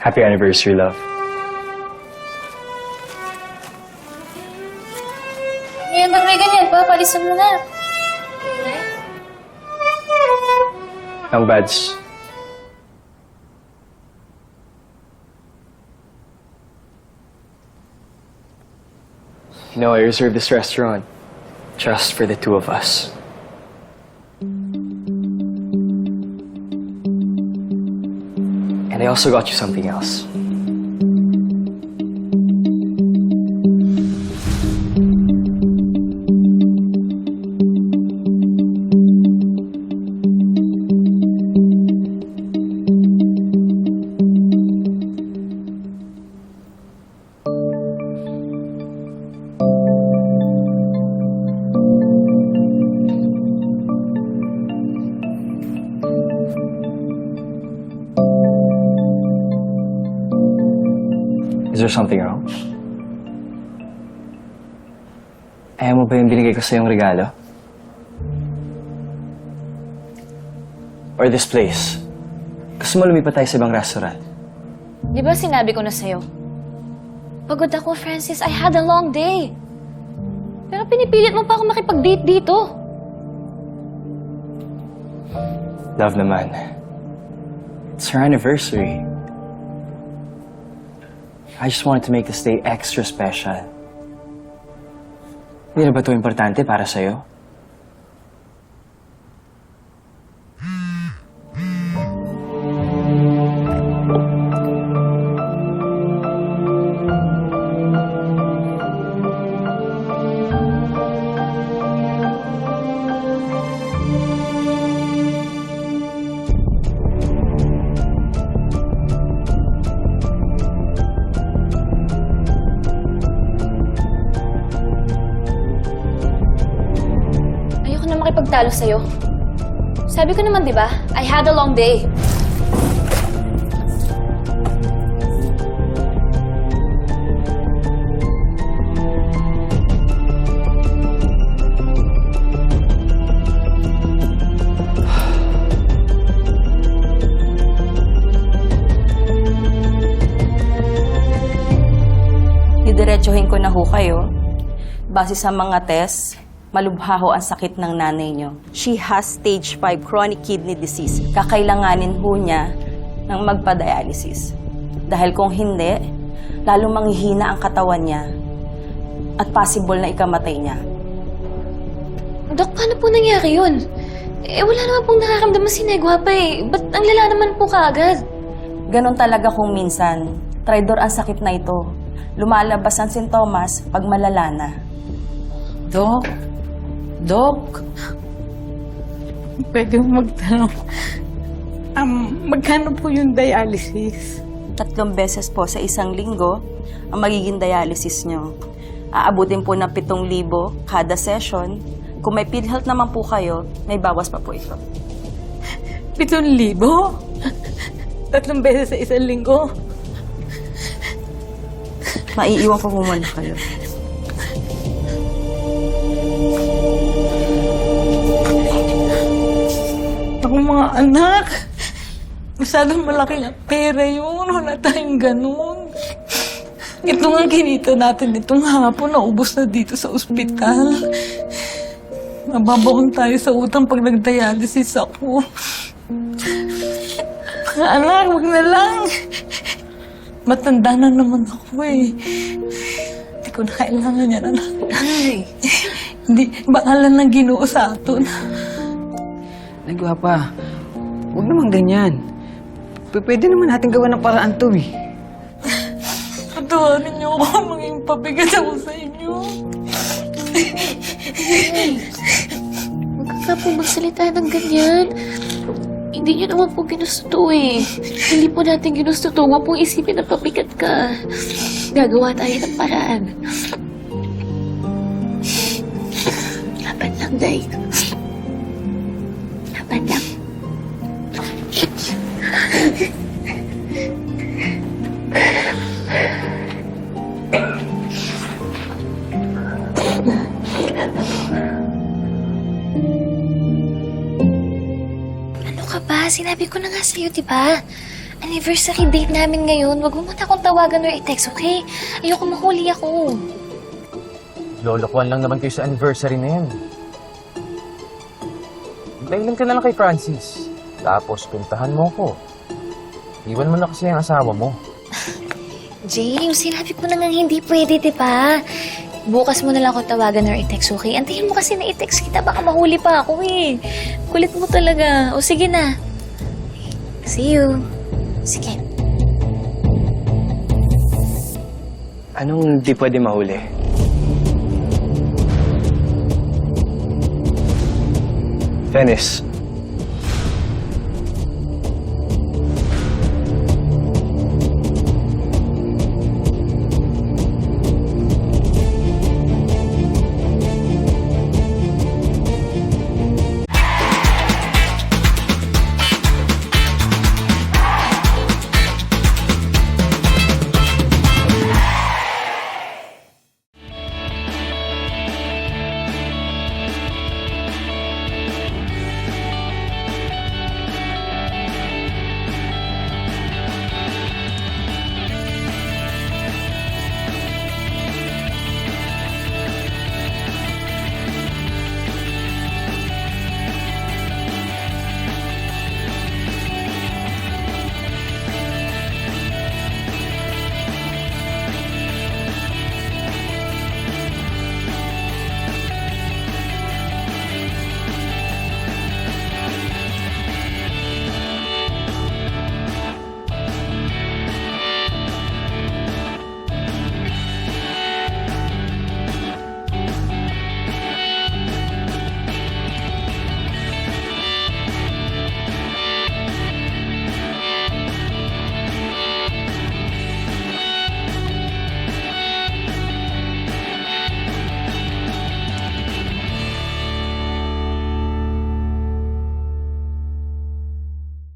Happy anniversary, love. Ngayon, ba't may ganyan pa? Palisan mo na. Ang bads. You know, I reserved this restaurant just for the two of us. And I also got you something else. Is there something wrong? Ayaw mo ba yung binigay ko sa yung regalo? Or this place? Gusto mo lumipat tayo sa ibang restaurant? Di ba sinabi ko na sa'yo? Pagod ako, Francis. I had a long day. Pero pinipilit mo pa ako makipag-date dito. Love naman. It's her anniversary. I just wanted to make this day extra special. Hindi na ba ito importante para sa'yo? Makipagtalo sa'yo. Sabi ko naman, di ba? I had a long day. Didiretsuhin ko na ho kayo. Base sa mga test, malubha ho ang sakit ng nanay nyo. She has stage 5 chronic kidney disease. Kakailanganin ho niya ng magpa-dialysis. Dahil kung hindi, lalong manghihina ang katawan niya at possible na ikamatay niya. Dok, paano po nangyari yun? Eh, wala naman pong nakaramdaman si Negwa pa eh. Ba't ang lala naman po kaagad? Ganon talaga kung minsan. Traidor ang sakit na ito. Lumalabas ang sintomas pag malala na. Dok? Dok? Pwede mo magtanong. Um, magkano po yung dialysis? Tatlong beses po sa isang linggo ang magiging dialysis nyo. Aabutin po ng 7,000 kada session. Kung may PhilHealth naman po kayo, may bawas pa po ito. Pitong libo? Tatlong beses sa isang linggo? Maiiwan ko po muna kayo. Ako mga anak, masyadong malaki na pera yun. Wala tayong ganun. Ito nga kinita natin itong hapon, naubos na dito sa ospital. Mababaon tayo sa utang pag nag-dialysis ako. Mga anak, wag na lang. Matanda na naman ako eh. Hindi ko na kailangan yan, anak. Hindi, bakalan ng ginoo sa aton. Nagwapa, huwag naman ganyan. P- pwede naman natin gawa ng paraan to eh. Patawarin niyo ako, maging pabigat ako sa inyo. Huwag ka po magsalita ng ganyan. Hindi niyo naman po ginusto to eh. Hindi po natin ginusto to. Huwag pong isipin na pabigat ka. Gagawa tayo ng paraan. Laban lang, Day. Sinabi ko na nga sa'yo, di ba? Anniversary date namin ngayon. Huwag mo muna akong tawagan or i-text, okay? Ayoko mahuli ako. Lolokohan lang naman kayo sa anniversary na yan. Dahilan ka na lang kay Francis. Tapos puntahan mo ko. Iwan mo na kasi ang asawa mo. James, sinabi ko na nga hindi pwede, di ba? Bukas mo na lang ako tawagan or i-text, okay? Antayin mo kasi na i-text kita. Baka mahuli pa ako eh. Kulit mo talaga. O sige na. See you. Sige. Anong di pwede mahuli? Venice,